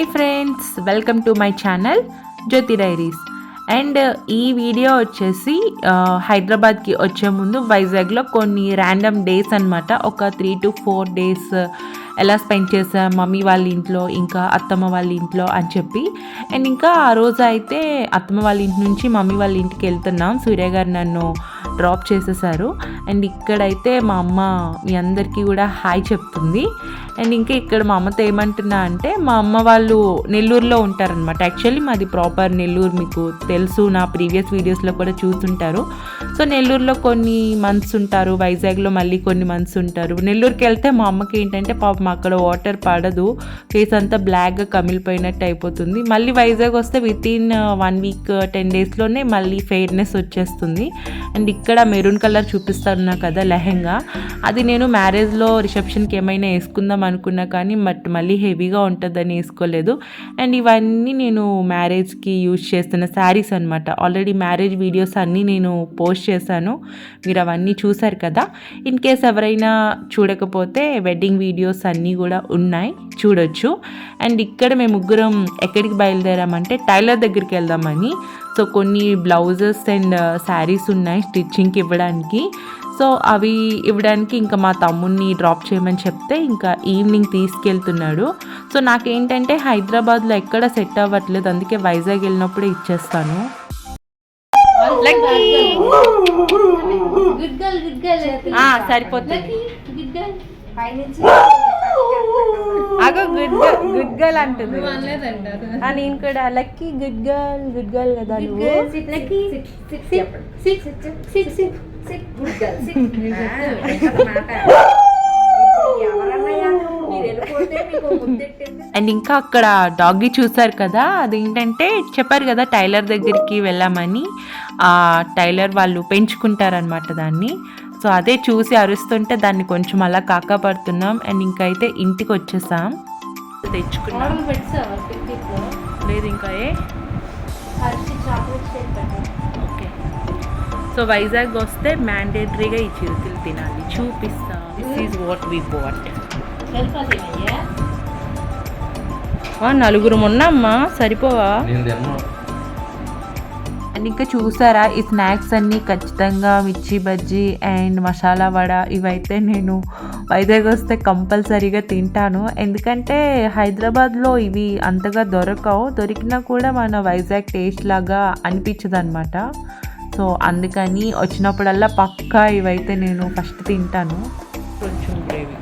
Hi friends welcome to my channel Jyothi diaries and ఈ video వచ్చేసి uh, హైదరాబాద్కి వచ్చే ముందు వైజాగ్లో కొన్ని ర్యాండమ్ డేస్ అన్నమాట. ఒక త్రీ టు ఫోర్ డేస్ ఎలా స్పెండ్ చేసాం మమ్మీ వాళ్ళ ఇంట్లో ఇంకా అత్తమ్మ వాళ్ళ ఇంట్లో అని చెప్పి. అండ్ ఇంకా ఆ రోజు అయితే అత్తమ్మ వాళ్ళ ఇంటి నుంచి మమ్మీ వాళ్ళ ఇంటికి వెళ్తున్నాం. సూర్య గారు నన్ను డ్రాప్ చేసేసారు. అండ్ ఇక్కడైతే మా అమ్మ మీ అందరికీ కూడా హాయ్ చెప్తుంది. అండ్ ఇంకా ఇక్కడ మా అమ్మతో ఏమంటున్నా అంటే మా అమ్మ వాళ్ళు నెల్లూరులో ఉంటారనమాట యాక్చువల్లీ మాది ప్రాపర్ నెల్లూరు మీకు తెలుసు. నా ప్రీవియస్ వీడియోస్లో కూడా చూస్తుంటారు. సో నెల్లూరులో కొన్ని మంత్స్ ఉంటారు వైజాగ్లో మళ్ళీ కొన్ని మంత్స్ ఉంటారు. నెల్లూరుకి వెళ్తే మా అమ్మకి ఏంటంటే పాపం అక్కడ వాటర్ పడదు ఫేస్ అంతా బ్లాక్గా కమిలిపోయినట్టు అయిపోతుంది. మళ్ళీ వైజాగ్ వస్తే with in one week ten డేస్లోనే మళ్ళీ ఫెయిర్నెస్ వచ్చేస్తుంది. అండ్ ఇక్కడ మెరూన్ కలర్ చూపిస్తున్నా కదా లెహెంగా. అది నేను మ్యారేజ్లో రిసెప్షన్కి ఏమైనా వేసుకుందాం అనుకున్నా కానీ బట్ మళ్ళీ హెవీగా ఉంటుందని వేసుకోలేదు. అండ్ ఇవన్నీ నేను మ్యారేజ్కి యూజ్ చేస్తున్న శారీస్ అనమాట ఆల్రెడీ మ్యారేజ్ వీడియోస్ అన్నీ నేను పోస్ట్ చేశాను. మీరు అవన్నీ చూశారు కదా. ఇన్ కేస్ ఎవరైనా చూడకపోతే వెడ్డింగ్ వీడియోస్ అన్నీ కూడా ఉన్నాయి. చూడొచ్చు. అండ్ ఇక్కడ మేము ముగ్గురం ఎక్కడికి బయలుదేరామంటే టైలర్ దగ్గరికి వెళ్దామని. సో కొన్ని బ్లౌజెస్ అండ్ శారీస్ ఉన్నాయి స్టిచ్చింగ్కి ఇవ్వడానికి. సో అవి ఇవ్వడానికి ఇంకా మా తమ్ముడిని డ్రాప్ చేయమని చెప్తే ఇంకా ఈవినింగ్ తీసుకెళ్తున్నాడు. సో నాకేంటంటే హైదరాబాద్లో ఎక్కడ సెట్ అవ్వట్లేదు. అందుకే వైజాగ్ వెళ్ళినప్పుడే ఇచ్చేస్తాను. Lucky good girl good girl ఆ, సరిపోతుంది. గుడ్ గర్ల్ అగో గుడ్ గుడ్ గర్ల్ అంటుంది. నేను కూడా lucky good girl good girl కదా నువ్వు? Lucky six six six good girl and ఇంకా అక్కడ డాగీ చూసారు కదా అదేంటంటే చెప్పారు కదా టైలర్ దగ్గరికి వెళ్ళామని ఆ టైలర్ వాళ్ళు పెంచుకుంటారనమాట దాన్ని. సో అదే చూసి అరుస్తుంటే దాన్ని కొంచెం అలా కాకపడుతున్నాం. అండ్ ఇంకా అయితే ఇంటికి వచ్చేసాం. తెచ్చుకున్నాం. లేదు ఇంకా ఏ? ఓకే. సో వైజాగ్ వస్తే మ్యాండేటరీగా ఈ చిరుతిలు తినాలి. చూపిస్తాం. This is what we bought నలుగురు ఉన్నామ్మా సరిపోవా? ఇంకా చూసారా ఈ స్నాక్స్ అన్నీ? ఖచ్చితంగా మిర్చి బజ్జీ అండ్ మసాలా వడ ఇవైతే నేను వైజాగ్ వస్తే కంపల్సరీగా తింటాను. ఎందుకంటే హైదరాబాద్లో ఇవి అంతగా దొరకవు. దొరికినా కూడా మన వైజాగ్ టేస్ట్ లాగా అనిపించదు అనమాట సో అందుకని వచ్చినప్పుడల్లా పక్కా ఇవైతే నేను ఫస్ట్ తింటాను. కొంచెం గ్రేవీ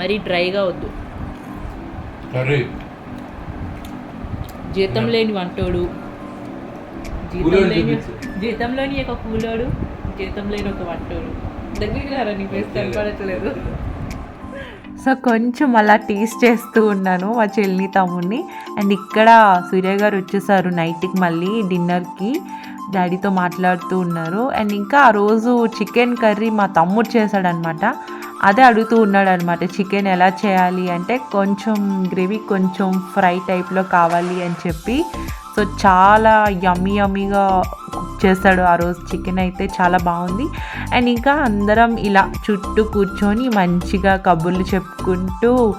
మరీ డ్రైగా వద్దు. జీతం లేని వంటోడు. జీతం లేని ఒక కూలోడు జీతం లేని ఒక వంటోడు. దగ్గరికి రారా నీ ఫేస్ కనపడట్లేదు సో కొంచెం అలా టీస్ చేస్తూ ఉన్నాను మా చెల్లి తమ్ముడిని అండ్ ఇక్కడ సూర్య గారు వచ్చేసారు నైట్కి మళ్ళీ డిన్నర్కి. డాడీతో మాట్లాడుతూ ఉన్నారు. అండ్ ఇంకా ఆ రోజు చికెన్ కర్రీ మా తమ్ముడు చేశాడనమాట. అదే అడుగుతూ ఉన్నాడు అనమాట చికెన్ ఎలా చేయాలి అంటే కొంచెం గ్రేవీ కొంచెం ఫ్రై టైప్లో కావాలి అని చెప్పి. సో చాలా యమ్మీ యమ్మీగా కుక్ చేస్తాడు ఆ రోజు. చికెన్ అయితే చాలా బాగుంది. అండ్ ఇంకా అందరం ఇలా చుట్టూ కూర్చొని మంచిగా కబుర్లు చెప్పుకుంటూ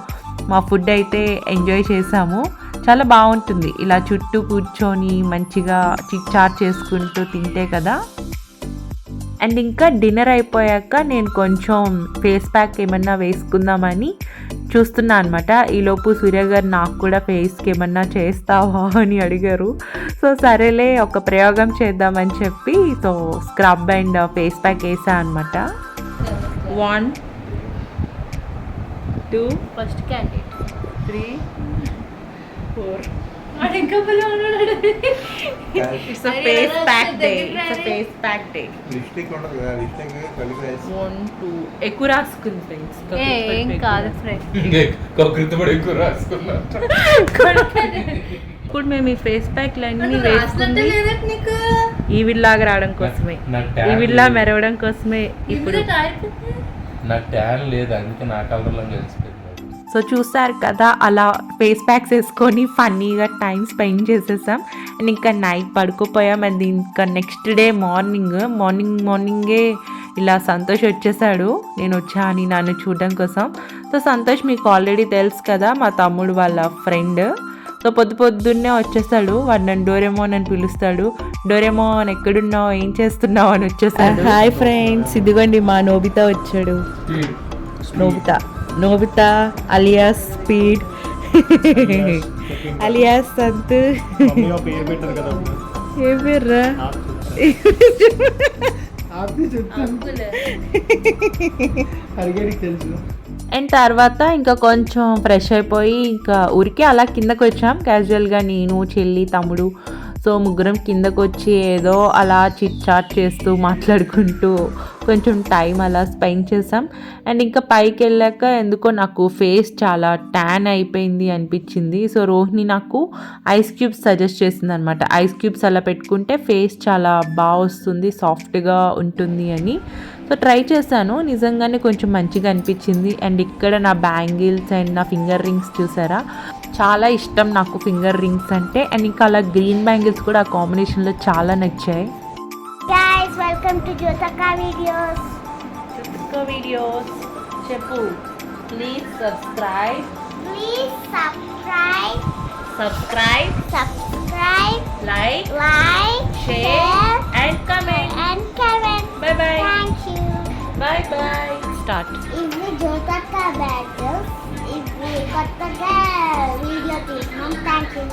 మా ఫుడ్ అయితే ఎంజాయ్ చేసాము. చాలా బాగుంటుంది. ఇలా చుట్టూ కూర్చొని మంచిగా చిట్ చాట్ చేసుకుంటూ తింటే కదా. అండ్ ఇంకా డిన్నర్ అయిపోయాక నేను కొంచెం ఫేస్ ప్యాక్ ఏమన్నా వేసుకుందామని చూస్తున్నా అనమాట ఈలోపు సూర్య గారు నాకు కూడా ఫేస్కి ఏమన్నా చేస్తావా అని అడిగారు. సో సరేలే ఒక ప్రయోగం చేద్దామని చెప్పి so scrub and face pack వేసా అనమాట one two first candidate three four face pack day it's face pack day lipstick ఉండదు కదా లిప్స్టిక్ కలిపి వేసి వన్ టూ ఎక్కువ రాసుకుంది ఫ్రెండ్స్ ఏ ఏం కాదు ఫ్రెండ్ కకృతపడి ఎక్కువ రాసుకున్నా. ఇప్పుడు మేము ఈ ఫేస్ ప్యాక్లు అన్నీ వేసుకుంది లేదట నీకు? ఈవిడ్లాగా రావడం కోసమే. నా ఈవిడ్లా లేదు. మెరవడం కోసమే ఇప్పుడు. నాకు ట్యాన్ లేదు అందుకే నా కలర్లో కలిసిపోయింది సో చూసారు కదా అలా ఫేస్ ప్యాక్స్ వేసుకొని ఫన్నీగా టైం స్పెండ్ చేసేసాం. అండ్ ఇంకా నైట్ పడుకోపోయాం. అండ్ ఇంకా నెక్స్ట్ డే మార్నింగ్ మార్నింగ్ మార్నింగే ఇలా సంతోష్ వచ్చేసాడు. నేను వచ్చా అని నన్ను చూడడం కోసం. సో సంతోష్ మీకు ఆల్రెడీ తెలుసు కదా మా తమ్ముడు వాళ్ళ ఫ్రెండ్ సో పొద్దు పొద్దున్నే వచ్చేసాడు. వాడు నన్ను డోరేమోన్ అని పిలుస్తాడు. డోరేమోన్ ఎక్కడున్నావు? ఏం చేస్తున్నావు? అని వచ్చేసాడు. హాయ్ ఫ్రెండ్స్ ఇదిగోండి మా నోబితా వచ్చాడు. Nobita. Nobita alias speed alias Sant ఏ పేర్రా? అండ్ తర్వాత ఇంకా కొంచెం ఫ్రెష్ అయిపోయి ఇంకా ఊరికే అలా కిందకు వచ్చాం. క్యాజువల్గా నేను చెల్లి తమ్ముడు. సో ముగ్గురం కిందకు వచ్చి ఏదో అలా చిట్ చాట్ చేస్తూ మాట్లాడుకుంటూ కొంచెం టైం అలా స్పెండ్ చేసాం అండ్ ఇంకా పైకి వెళ్ళాక ఎందుకో నాకు ఫేస్ చాలా ట్యాన్ అయిపోయింది అనిపించింది. సో రోహిణి నాకు ఐస్ క్యూబ్స్ సజెస్ట్ చేసింది అనమాట ఐస్ క్యూబ్స్ అలా పెట్టుకుంటే ఫేస్ చాలా బాగా వస్తుంది సాఫ్ట్గా ఉంటుంది అని. సో ట్రై చేశాను. నిజంగానే కొంచెం మంచిగా అనిపించింది. అండ్ ఇక్కడ నా బ్యాంగిల్స్ అండ్ నా ఫింగర్ రింగ్స్ చూసారా? చాలా ఇష్టం నాకు ఫింగర్ రింగ్స్ అంటే. అండ్ ఇంకా అలా గ్రీన్ బ్యాంగిల్స్ కూడా ఆ కాంబినేషన్లో చాలా నచ్చాయి. Guys, welcome to Jotaka videos. Videos చెప్పు please subscribe Please subscribe, subscribe subscribe, like like, share, and comment comment. Bye bye. Thank you. Bye bye start ఇవి Jotaka battles. ఇవి కొత్తగా వీడియో తీసినాం థ్యాంక్ యూ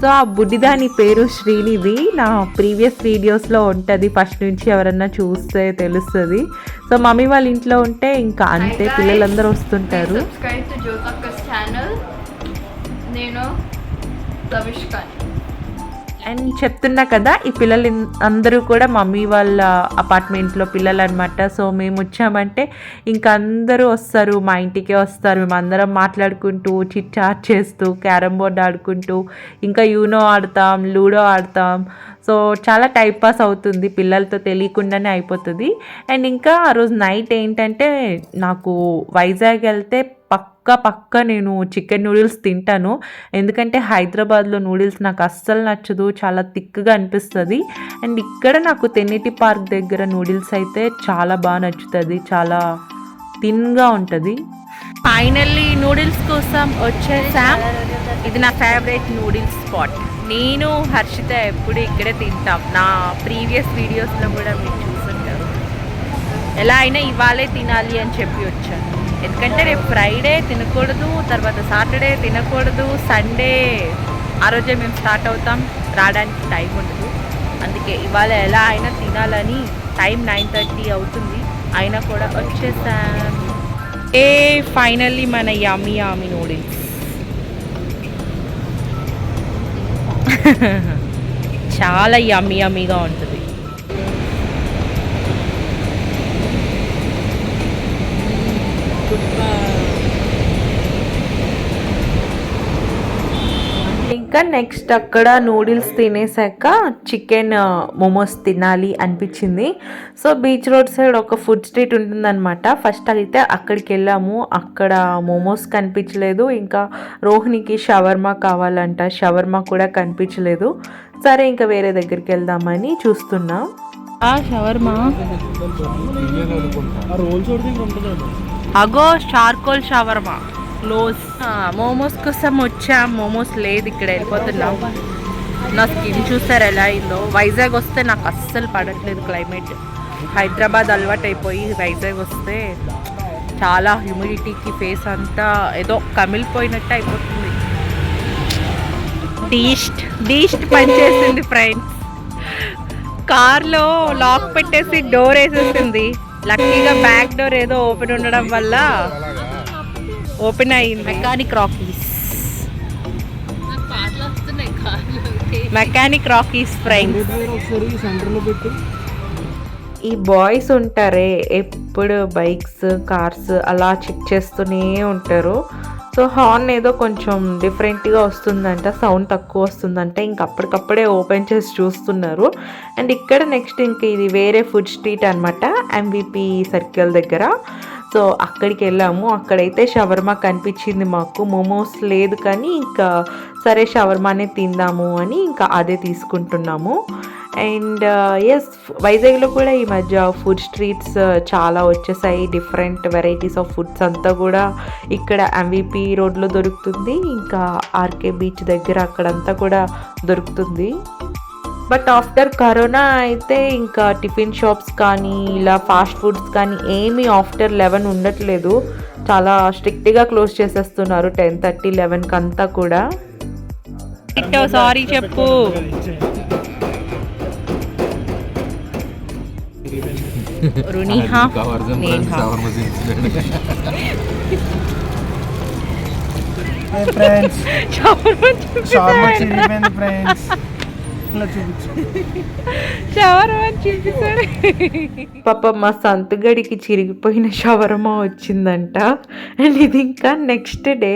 సో ఆ బుడ్డిదాని పేరు శ్రీనిధి. నా previous వీడియోస్లో ఉంటుంది. ఫస్ట్ నుంచి ఎవరన్నా చూస్తే తెలుస్తుంది. సో మమ్మీ వాళ్ళ ఇంట్లో ఉంటే ఇంకా అంతే. పిల్లలందరూ వస్తుంటారు. నేను అండ్ చెప్తున్నా కదా ఈ పిల్లలు అందరూ కూడా మమ్మీ వాళ్ళ అపార్ట్మెంట్లో పిల్లలు అనమాట సో మేము వచ్చామంటే ఇంకా అందరూ వస్తారు మా ఇంటికే వస్తారు. మేము అందరం మాట్లాడుకుంటూ చిట్ చాట్ చేస్తూ క్యారమ్ బోర్డ్ ఆడుకుంటూ ఇంకా యూనో ఆడతాం లూడో ఆడతాం. సో చాలా టైం పాస్ అవుతుంది పిల్లలతో తెలియకుండానే అయిపోతుంది. అండ్ ఇంకా ఆ రోజు నైట్ ఏంటంటే నాకు వైజాగ్ వెళ్తే పక్క పక్క నేను చికెన్ నూడిల్స్ తింటాను. ఎందుకంటే హైదరాబాద్లో నూడిల్స్ నాకు అస్సలు నచ్చదు చాలా థిక్గా అనిపిస్తుంది. అండ్ ఇక్కడ నాకు తెన్నిటి పార్క్ దగ్గర నూడిల్స్ అయితే చాలా బాగా నచ్చుతుంది చాలా థిన్గా ఉంటుంది. ఫైనల్లీ నూడిల్స్ కోసం వచ్చేసాం ఇది నా ఫేవరెట్ నూడిల్స్ స్పాట్. నేను హర్షిత ఎప్పుడు ఇక్కడే తింటాం. నా ప్రీవియస్ వీడియోస్లో కూడా మీరు ఎలా అయినా ఇవాళే తినాలి అని చెప్పి వచ్చాను. ఎందుకంటే రేపు ఫ్రైడే తినకూడదు తర్వాత సాటర్డే తినకూడదు సండే ఆ రోజే మేము స్టార్ట్ అవుతాం. రావడానికి టైం ఉండదు. అందుకే ఇవాళ ఎలా అయినా తినాలని టైం నైన్ థర్టీ అవుతుంది. అయినా కూడా వచ్చేసాం. ఏ ఫైనల్లీ మన యామి యామి నూడిల్స్ చాలా యమ్మీ యమ్మీగా ఉంటుంది. ఇంకా నెక్స్ట్ అక్కడ నూడిల్స్ తినేసాక చికెన్ మోమోస్ తినాలి అనిపించింది. సో బీచ్ రోడ్ సైడ్ ఒక ఫుడ్ స్ట్రీట్ ఉంటుందన్నమాట. ఫస్ట్ అయితే అక్కడికి వెళ్ళాము. అక్కడ మోమోస్ కనిపించలేదు. ఇంకా రోహిణికి షవర్మా కావాలంట. షవర్మా కూడా కనిపించలేదు. సరే ఇంకా వేరే దగ్గరికి వెళ్దామని చూస్తున్నాం. ఆ షవర్మా? అగో చార్కోల్ షవర్మా. క్లోజ్ మోమోస్ కోసం వచ్చాం. మోమోస్ లేదు ఇక్కడ వెళ్ళిపోతున్నాం. నా స్కిన్ చూసారు ఎలా అయిందో? వైజాగ్ వస్తే నాకు అస్సలు పడట్లేదు క్లైమేట్. హైదరాబాద్ అలవాటు అయిపోయి వైజాగ్ వస్తే చాలా హ్యూమిడిటీకి ఫేస్ అంతా ఏదో కమిలిపోయినట్టు అయిపోతుంది. డీస్ట్. డీస్ట్ పనిచేసింది ఫ్రెండ్స్ కార్లో లాక్ పెట్టేసి డోర్ వేసేసింది. లక్కీగా బ్యాక్ డోర్ ఏదో ఓపెన్ ఉండడం వల్ల ఓపెన్ అయింది. మెకానిక్ రాకీస్ మెకానిక్ రాకీస్ పెట్టి ఈ బాయ్స్ ఉంటారే ఎప్పుడు బైక్స్ కార్స్ అలా చెక్ చేస్తూనే ఉంటారు. సో హార్న్ ఏదో కొంచెం డిఫరెంట్గా వస్తుందంట సౌండ్ తక్కువ వస్తుందంట ఇంక అప్పటికప్పుడే ఓపెన్ చేసి చూస్తున్నారు. అండ్ ఇక్కడ నెక్స్ట్ ఇంక ఇది వేరే ఫుడ్ స్ట్రీట్ అనమాట ఎంవిపి సర్కిల్ దగ్గర. సో అక్కడికి వెళ్ళాము. అక్కడైతే షవర్మా కనిపించింది మాకు. మోమోస్ లేదు కానీ ఇంకా సరే షవర్మానే తిందాము అని ఇంకా అదే తీసుకుంటున్నాము. అండ్ uh, ఎస్ వైజాగ్లో కూడా ఈ మధ్య ఫుడ్ స్ట్రీట్స్ uh, చాలా వచ్చేసాయి. డిఫరెంట్ వెరైటీస్ ఆఫ్ ఫుడ్స్ అంతా కూడా ఇక్కడ ఎంవిపి రోడ్లో దొరుకుతుంది. ఇంకా ఆర్కే బీచ్ దగ్గర అక్కడంతా కూడా దొరుకుతుంది. బట్ ఆఫ్టర్ కరోనా అయితే ఇంకా టిఫిన్ షాప్స్ కానీ ఇలా ఫాస్ట్ ఫుడ్స్ కానీ ఏమీ ఆఫ్టర్ లెవెన్ ఉండట్లేదు. చాలా స్ట్రిక్ట్గా క్లోజ్ చేసేస్తున్నారు టెన్ థర్టీ లెవెన్కి అంతా కూడా. సారీ చెప్పు. ఫ్రెండ్స్ ఫ్రెండ్స్ పాప మా సంతుగడికి చిరిగిపోయిన షవర్మా వచ్చిందంట. అండ్ ఇది ఇంకా నెక్స్ట్ డే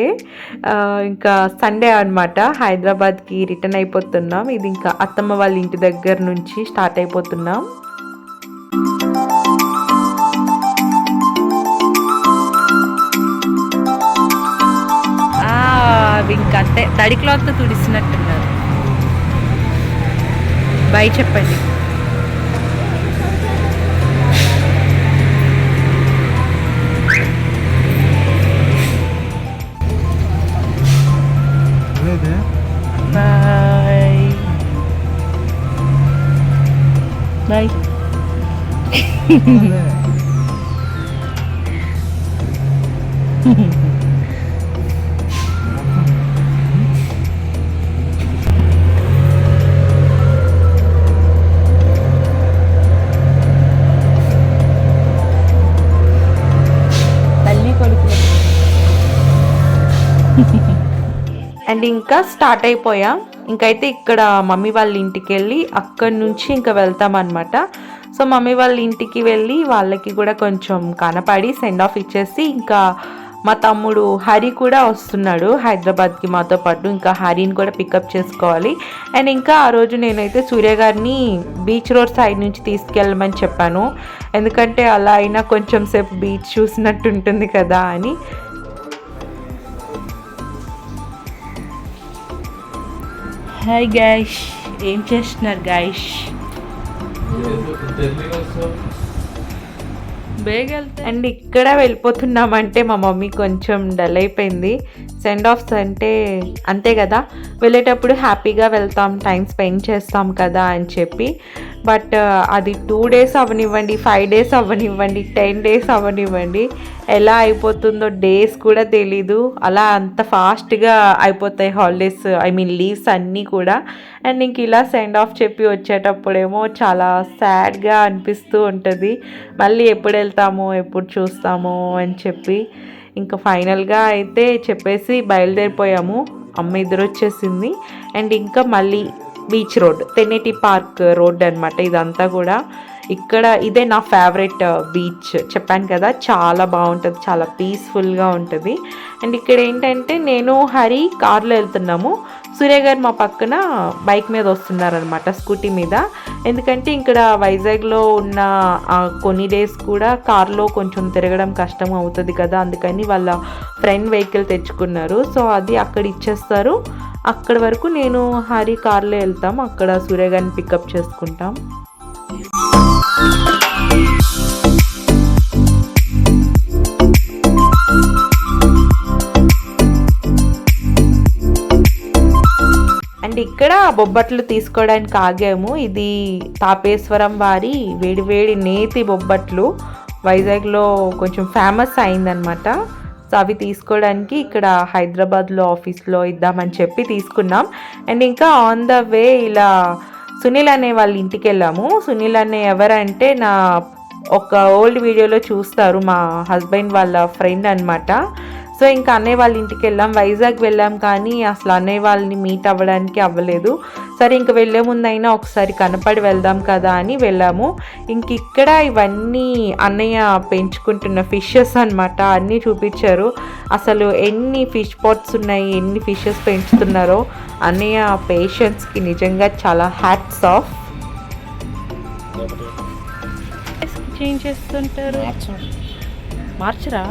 ఇంకా సండే అనమాట హైదరాబాద్కి రిటర్న్ అయిపోతున్నాం. ఇది ఇంకా అత్తమ్మ వాళ్ళ ఇంటి దగ్గర నుంచి స్టార్ట్ అయిపోతున్నాం. అవి ఇంకా అంతే తడి క్లాత్తో తుడిసినట్టున్నారు బాయ్ చెప్పండి అదే బాయ్ బాయ్ తల్లి అండ్ ఇంకా స్టార్ట్ అయిపోయాం. ఇంకైతే ఇక్కడ మమ్మీ వాళ్ళ ఇంటికి వెళ్ళి అక్కడి నుంచి ఇంకా వెళ్తాం అనమాట సో మమ్మీ వాళ్ళ ఇంటికి వెళ్ళి వాళ్ళకి కూడా కొంచెం కనపడి సెండ్ ఆఫ్ ఇచ్చేసి ఇంకా మా తమ్ముడు హరి కూడా వస్తున్నాడు హైదరాబాద్కి మాతో పాటు. ఇంకా హరిని కూడా పికప్ చేసుకోవాలి. అండ్ ఇంకా ఆ రోజు నేనైతే సూర్య గారిని బీచ్ రోడ్ సైడ్ నుంచి తీసుకెళ్ళమని చెప్పాను. ఎందుకంటే అలా అయినా కొంచెం సేపు బీచ్ చూసినట్టు ఉంటుంది కదా అని. హాయ్ గైష్ ఏం చేస్తున్నారు గైష్ అండ్ ఇక్కడ వెళ్ళిపోతున్నామంటే మా మమ్మీ కొంచెం డల్ అయిపోయింది. సెండ్ ఆఫ్స్ అంటే అంతే కదా. వెళ్ళేటప్పుడు హ్యాపీగా వెళ్తాం టైం స్పెండ్ చేస్తాం కదా అని చెప్పి. బట్ అది టూ డేస్ అవనివ్వండి ఫైవ్ డేస్ అవ్వనివ్వండి టెన్ డేస్ అవ్వనివ్వండి ఎలా అయిపోతుందో డేస్ కూడా తెలీదు. అలా అంత ఫాస్ట్గా అయిపోతాయి హాలిడేస్ ఐ మీన్ లీవ్స్ అన్నీ కూడా. అండ్ ఇంక ఇలా సెండ్ ఆఫ్ చెప్పి వచ్చేటప్పుడేమో చాలా సాడ్గా అనిపిస్తూ ఉంటుంది. మళ్ళీ ఎప్పుడు వెళ్తామో ఎప్పుడు చూస్తామో అని చెప్పి. ఇంకా ఫైనల్గా అయితే చెప్పేసి బయలుదేరిపోయాము. అమ్మ ఇద్దరు వచ్చేసింది అండ్ ఇంకా మళ్ళీ beach road Tenneti park road అనమాట ఇదంతా కూడా. ఇక్కడ ఇదే నా ఫేవరెట్ బీచ్ uh, చెప్పాను కదా చాలా బాగుంటుంది చాలా పీస్ఫుల్గా ఉంటుంది. అండ్ ఇక్కడ ఏంటంటే నేను హరి కార్లో వెళ్తున్నాము. సూర్య గారు మా పక్కన బైక్ మీద వస్తున్నారనమాట స్కూటీ మీద. ఎందుకంటే ఇక్కడ వైజాగ్లో ఉన్న ఆ కొన్ని డేస్ కూడా కార్లో కొంచెం తిరగడం కష్టం అవుతుంది కదా అందుకని వాళ్ళ ఫ్రెండ్ వెహికల్ తెచ్చుకున్నారు. సో అది అక్కడ ఇచ్చేస్తారు. అక్కడ వరకు నేను హరి కార్లో వెళ్తాం అక్కడ సూర్య గారిని పికప్ చేసుకుంటాం. అండ్ ఇక్కడ బొబ్బట్లు తీసుకోవడానికి ఆగాము. ఇది తాపేశ్వరం వారి వేడివేడి నేతి బొబ్బట్లు. వైజాగ్లో కొంచెం ఫేమస్ అయిందనమాట సో అవి తీసుకోవడానికి ఇక్కడ హైదరాబాద్లో ఆఫీస్లో ఇద్దామని చెప్పి తీసుకున్నాం. అండ్ ఇంకా ఆన్ ద వే ఇలా సునీల్ అనే వాళ్ళ ఇంటికి వెళ్ళాము. సునీల్ అనే ఎవరంటే నా ఒక ఓల్డ్ వీడియోలో చూస్తారు మా హస్బెండ్ వాళ్ళ ఫ్రెండ్ అనమాట సో ఇంకా అన్నయ్య వాళ్ళ ఇంటికి వెళ్ళాం. వైజాగ్ వెళ్ళాం కానీ అసలు అన్నయ్య వాళ్ళని మీట్ అవ్వడానికి అవ్వలేదు. సరే ఇంక వెళ్ళే ముందైనా ఒకసారి కనపడి వెళ్దాం కదా అని వెళ్ళాము. ఇంక ఇక్కడ ఇవన్నీ అన్నయ్య పెంచుకుంటున్న ఫిషెస్ అన్నమాట. అన్నీ చూపించారు. అసలు ఎన్ని ఫిష్ పాట్స్ ఉన్నాయి ఎన్ని ఫిషెస్ పెంచుతున్నారో. అన్నయ్య పేషెంట్స్కి నిజంగా చాలా హ్యాట్స్ ఆఫ్ చేంజ్ చేస్తుంటారు? మార్చరా?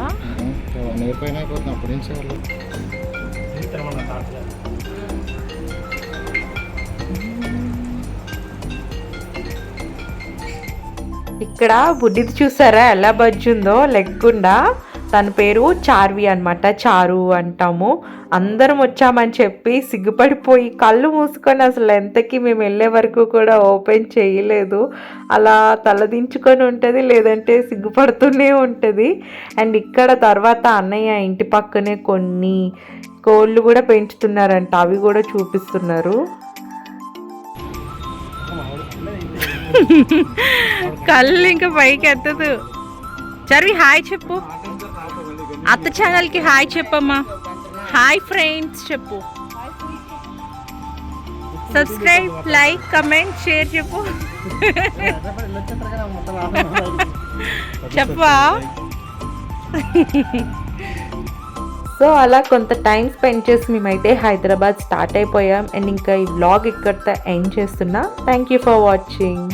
ఇక్కడ బుడ్డిది చూసారా? ఎలా బజ్జుందో లెగ్గుండా తన పేరు చార్వి అన్నమాట. చారు అంటాము. అందరం వచ్చామని చెప్పి సిగ్గుపడిపోయి కళ్ళు మూసుకొని అసలు ఎంతకి మేము వెళ్ళే వరకు కూడా ఓపెన్ చేయలేదు. అలా తలదించుకొని ఉంటుంది లేదంటే సిగ్గుపడుతూనే ఉంటుంది. అండ్ ఇక్కడ తర్వాత అన్నయ్య ఇంటి పక్కనే కొన్ని కోళ్ళు కూడా పెంచుతున్నారంట. అవి కూడా చూపిస్తున్నారు. కళ్ళు ఇంకా పైకి ఎత్తదు. చర్వి హాయ్ చెప్పు. అత్త ఛానల్కి హాయ్ చెప్పమ్మా. హాయ్ ఫ్రెండ్స్ చెప్పు. సబ్స్క్రైబ్ లైక్ కమెంట్ షేర్ చెప్పు. చెప్పా. సో అలా కొంత టైం స్పెండ్ చేసి మేమైతే హైదరాబాద్ స్టార్ట్ అయిపోయాం. అండ్ ఇంకా ఈ వ్లాగ్ ఇక్కడితో ఎండ్ చేస్తున్నా. Thank you for watching